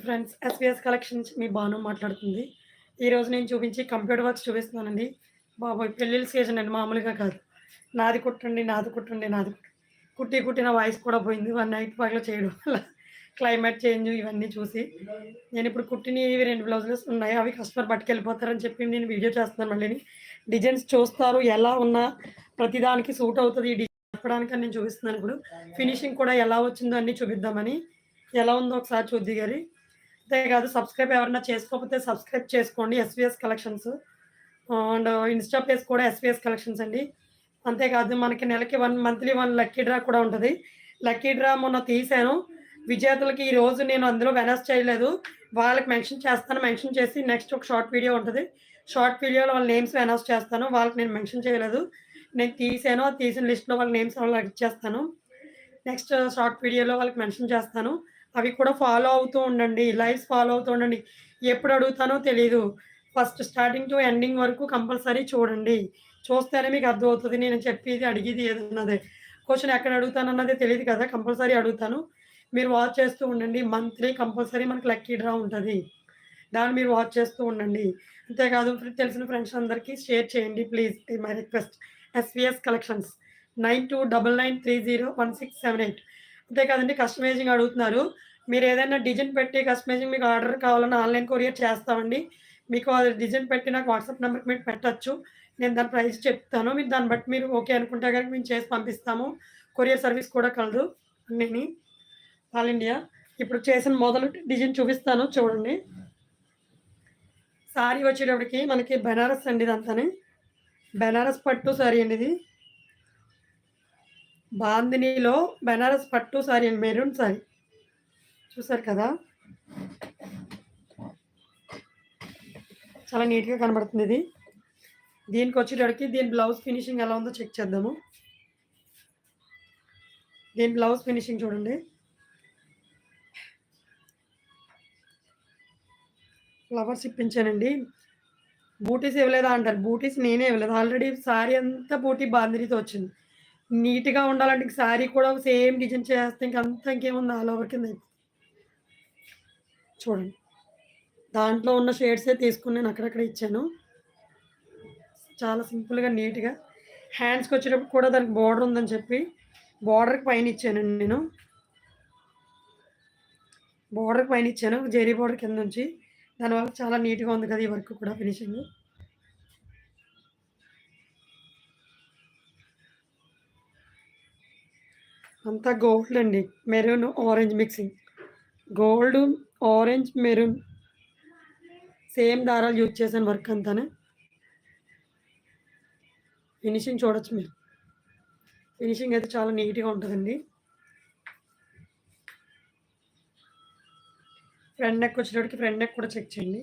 Friends SVS collections మీ బాను మాట్లాడుతుంది. ఈరోజు నేను చూపించి కంప్యూటర్ వర్క్స్ చూపిస్తున్నానండి. బాబోయ్ పెళ్ళిళ్ళ సీజన్ అండి మామూలుగా కాదు. నాది కుట్టండి నాది కుట్టండి నాది కుట్టండి కుట్టి కుట్టిన వాయిస్ కూడా పోయింది. వన్ నైట్ పగల చేయడం వల్ల క్లైమేట్ చేంజ్ ఇవన్నీ చూసి. నేను ఇప్పుడు కుట్టిన ఇవి రెండు బ్లౌజెస్ ఉన్నాయి. అవి కస్టమర్ పట్టుకెళ్ళిపోతారని చెప్పి నేను వీడియో చేస్తున్నాను మళ్ళీ. డిజైన్స్ చూస్తారు ఎలా ఉన్నా ప్రతిదానికి సూట్ అవుతుంది. ఈ డిజైన్ చెప్పడానికి నేను చూపిస్తున్నాను ఇప్పుడు. ఫినిషింగ్ కూడా ఎలా వచ్చిందో అన్నీ చూపిద్దామని. ఎలా ఉందో ఒకసారి చూద్ది గారి. అంతేకాదు సబ్స్క్రైబ్ ఎవరైనా చేసుకోకపోతే సబ్స్క్రైబ్ చేసుకోండి SVS collections and insta page కూడా ఎస్విఎస్ కలెక్షన్స్ అండి. అంతేకాదు మనకి నెలకి one monthly one lucky draw కూడా ఉంటుంది. లక్కీ డ్రా మొన్న తీసాను విజేతలకి ఈ రోజు నేను అందులో వెనస్ చేయలేదు. వాళ్ళకి మెన్షన్ చేస్తాను మెన్షన్ చేసి నెక్స్ట్ ఒక షార్ట్ వీడియో ఉంటుంది. షార్ట్ వీడియోలో వాళ్ళ నేమ్స్ అనౌన్స్ చేస్తాను. వాళ్ళకి నేను మెన్షన్ చేయలేదు. నేను తీసాను తీసిన లిస్ట్లో వాళ్ళ నేమ్స్ వాళ్ళకి ఇచ్చేస్తాను. నెక్స్ట్ షార్ట్ వీడియోలో వాళ్ళకి మెన్షన్ చేస్తాను. అవి కూడా ఫాలో అవుతూ ఉండండి. లైవ్స్ ఫాలో అవుతూ ఉండండి. ఎప్పుడు అడుగుతానో తెలియదు ఫస్ట్ స్టార్టింగ్ టు ఎండింగ్ వరకు కంపల్సరీ చూడండి. చూస్తేనే మీకు అర్థమవుతుంది. నేను చెప్పేది అడిగేది ఏదన్నదే. క్వశ్చన్ ఎక్కడ అడుగుతానన్నది తెలియదు కదా. కంపల్సరీ అడుగుతాను. మీరు వాచ్ చేస్తూ ఉండండి. మంత్లీ కంపల్సరీ మనకు లక్కీ డ్రా ఉంటుంది. దాన్ని మీరు వాచ్ చేస్తూ ఉండండి. అంతేకాదు తెలిసిన ఫ్రెండ్స్ అందరికీ షేర్ చేయండి please my request SVS collections nine two double nine three zero one six seven eight అంతేకాదండి కస్టమైజింగ్ అడుగుతున్నారు. మీరు ఏదైనా డిజైన్ పెట్టి కస్టమైజింగ్ మీకు ఆర్డర్ కావాలన్నా ఆన్లైన్ కొరియర్ చేస్తామండి. మీకు అది డిజైన్ పెట్టి నాకు వాట్సాప్ నెంబర్కి మీరు పెట్టచ్చు. నేను దాని ప్రైస్ చెప్తాను. మీరు దాన్ని బట్టి మీరు ఓకే అనుకుంటే కనుక మేము చేసి పంపిస్తాము. కొరియర్ సర్వీస్ కూడా కలదు అన్నీ ఆల్ ఇండియా. ఇప్పుడు చేసిన మొదలు డిజైన్ చూపిస్తాను. చూడండి. సారీ వచ్చేటప్పటికి మనకి బెనారస్ అండి ఇదంతానే. బెనారస్ పట్టు సారీ అండి ఇది. బాందినీలో బెనారస్ పట్టు సారీ అండి మెరూన్ సారీ. చూసారు కదా? చాలా నీట్గా కనబడుతుంది ఇది. దీనికి వచ్చేటప్పటికి దీని బ్లౌజ్ ఫినిషింగ్ ఎలా ఉందో చెక్ చేద్దాము. దీని బ్లౌజ్ ఫినిషింగ్ చూడండి. ఫ్లవర్స్ ఇప్పించానండి. బూటీస్ ఇవ్వలేదా అంటారు. బూటీస్ నేనే ఇవ్వలేదు. ఆల్రెడీ శారీ అంతా బూటీ బాందిరితో వచ్చింది. నీట్గా ఉండాలంటే శారీ కూడా సేమ్ డిజైన్ చేస్తే ఇంకంతా ఇంకేముంది ఆల్ ఓవర్ కింద. చూడండి. దాంట్లో ఉన్న షేడ్సే తీసుకుని నేను అక్కడక్కడ ఇచ్చాను. చాలా సింపుల్గా నీట్గా. హ్యాండ్స్కి వచ్చేటప్పుడు కూడా దానికి బార్డర్ ఉందని చెప్పి బార్డర్కి పైన ఇచ్చానండి నేను. బార్డర్కి పైన ఇచ్చాను జెరీ బార్డర్ కింద నుంచి. దానివల్ల చాలా నీట్గా ఉంది కదా ఈ వర్క్ కూడా ఫినిషింగ్. అంతా గోల్డ్ అండి maroon orange mixing. Gold orange maroon same దారాలు యూజ్ చేశాను వర్క్ అంతానే. ఫినిషింగ్ చూడొచ్చు మీరు. ఫినిషింగ్ అయితే చాలా నీట్గా ఉంటుందండి. ఫ్రంట్ నెక్ వచ్చేటప్పటికి ఫ్రంట్ నెక్ కూడా చెక్ చేయండి.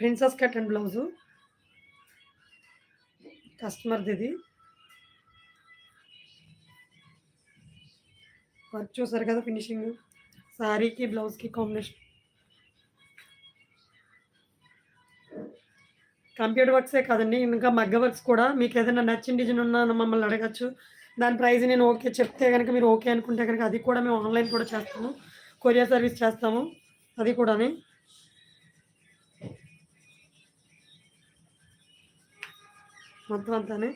ప్రిన్సెస్ కట్ అండ్ బ్లౌజు కస్టమర్ది ఇది. వర్క్ చూసారు కదా ఫినిషింగ్? శారీకి బ్లౌజ్కి కాంబినేషన్. కంప్యూటర్ వర్క్సే కాదండి ఇంకా మగ్గ వర్క్స్ కూడా. మీకు ఏదైనా నచ్చిన డిజైన్ ఉన్నా మమ్మల్ని అడగచ్చు. దాని ప్రైస్ నేను ఓకే చెప్తే కనుక మీరు ఓకే అనుకుంటే కనుక అది కూడా మేము ఆన్లైన్ కూడా చేస్తాము. కొరియర్ సర్వీస్ చేస్తాము. అది కూడాని. మొత్తం అంతానే.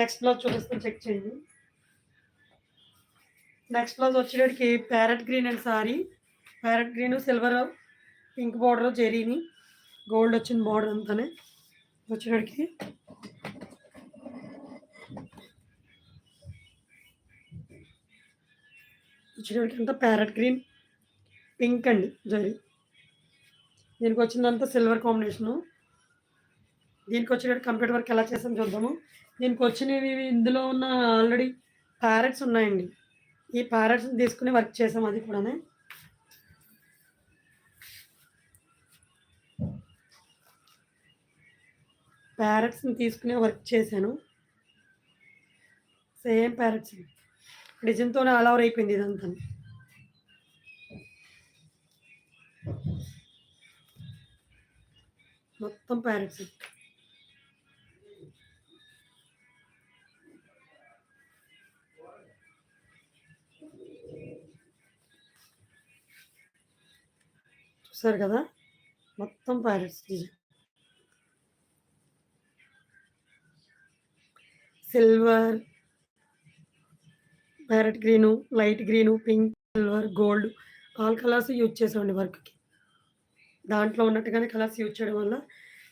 నెక్స్ట్ బ్లౌజ్ చూపిస్తాను చెక్ చేయండి. Next blouse వచ్చేటికి parrot green and sorry. Parrot green silver pink border జెరీని gold వచ్చిన బార్డర్ అంతానే. వచ్చేటికి వచ్చేటికి అంతా ప్యారెట్ గ్రీన్ పింక్ అండి జరీ. దీనికి వచ్చిందంతా సిల్వర్ కాంబినేషను దీనికి వచ్చేటట్టు కంప్యూటర్ వర్క్ ఎలా చేసాం చూద్దాము. దీనికి వచ్చినవి ఇందులో ఉన్న ఆల్రెడీ ప్యారెట్స్ ఉన్నాయండి. ఈ ప్యారెట్స్ని తీసుకుని వర్క్ చేసాం అది కూడానే. ప్యారెట్స్ని తీసుకునే వర్క్ చేశాను. Same parrots. డిజైన్తోనే ఆల్ ఓవర్ అయిపోయింది ఇదంతా. మొత్తం ప్యారెట్స్. చూసారు కదా? మొత్తం parrots design silver parrot green light green pink silver gold all colours use చేసామండి వర్క్కి దాంట్లో ఉన్నట్టుగానే కలర్స్ యూజ్ చేయడం వల్ల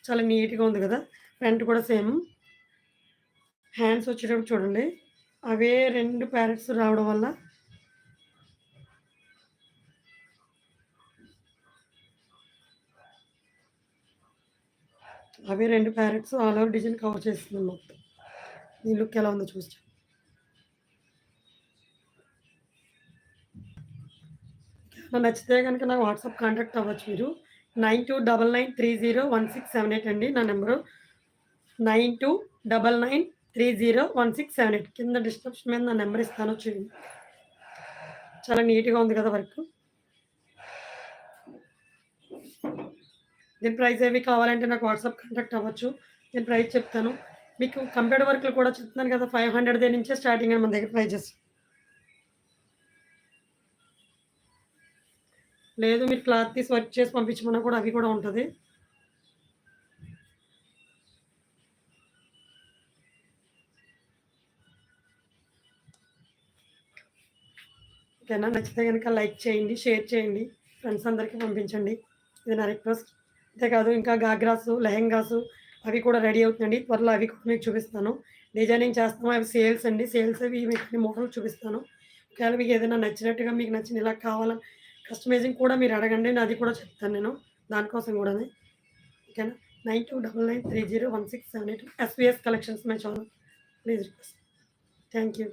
చాలా నీట్గా ఉంది కదా? ఫ్రంట్ కూడా సేమ్ హ్యాండ్స్ వచ్చేటప్పుడు చూడండి. అవే రెండు ప్యారెట్స్ రావడం వల్ల అవే రెండు parrots all over design cover చేస్తుంది మొత్తం. ఈ లుక్ ఎలా ఉందో చూసి నచ్చితే కనుక నాకు వాట్సాప్ కాంటాక్ట్ అవ్వచ్చు మీరు. Nine two double nine three zero one six seven eight అండి నా number. Nine two double nine three zero one six seven eight. కింద డిస్క్రిప్షన్ మీద నా నెంబర్ ఇస్తాను చూడండి. చాలా నీట్గా ఉంది కదా వర్క్. దీని ప్రైస్ ఏవి కావాలంటే నాకు వాట్సాప్ కాంటాక్ట్ అవ్వచ్చు. నేను ప్రైస్ చెప్తాను. మీకు కంప్యూటర్ వర్క్లు కూడా చెప్తున్నాను కదా ఫైవ్ హండ్రెడ్ దే నుంచే స్టార్టింగ్ అని మన దగ్గర ప్రైజెస్. లేదు మీరు క్లాత్ తీసి వర్క్ చేసి పంపించమన్నా కూడా అవి కూడా ఉంటుంది. ఓకేనా? నచ్చితే కనుక లైక్ చేయండి షేర్ చేయండి. ఫ్రెండ్స్ అందరికీ పంపించండి. ఇది నా రిక్వెస్ట్. అంతేకాదు ఇంకా గాగ్రాస్ లెహెంగాస్ అవి కూడా రెడీ అవుతుందండి. త్వరలో అవి కూడా మీకు చూపిస్తాను. డిజైనింగ్ చేస్తాము అవి సేల్స్ అండి. సేల్స్ అవి మీకు అన్ని మోడల్ చూపిస్తాను. ఒకవేళ మీకు ఏదైనా నచ్చినట్టుగా మీకు నచ్చిన ఇలా కావాలని కస్టమైజింగ్ కూడా మీరు అడగండి. నేను అది కూడా చెప్తాను నేను. దానికోసం కూడా ఓకేనా? Nine two double nine three zero one six seven eight SVS collections my channel. Please request. Thank you.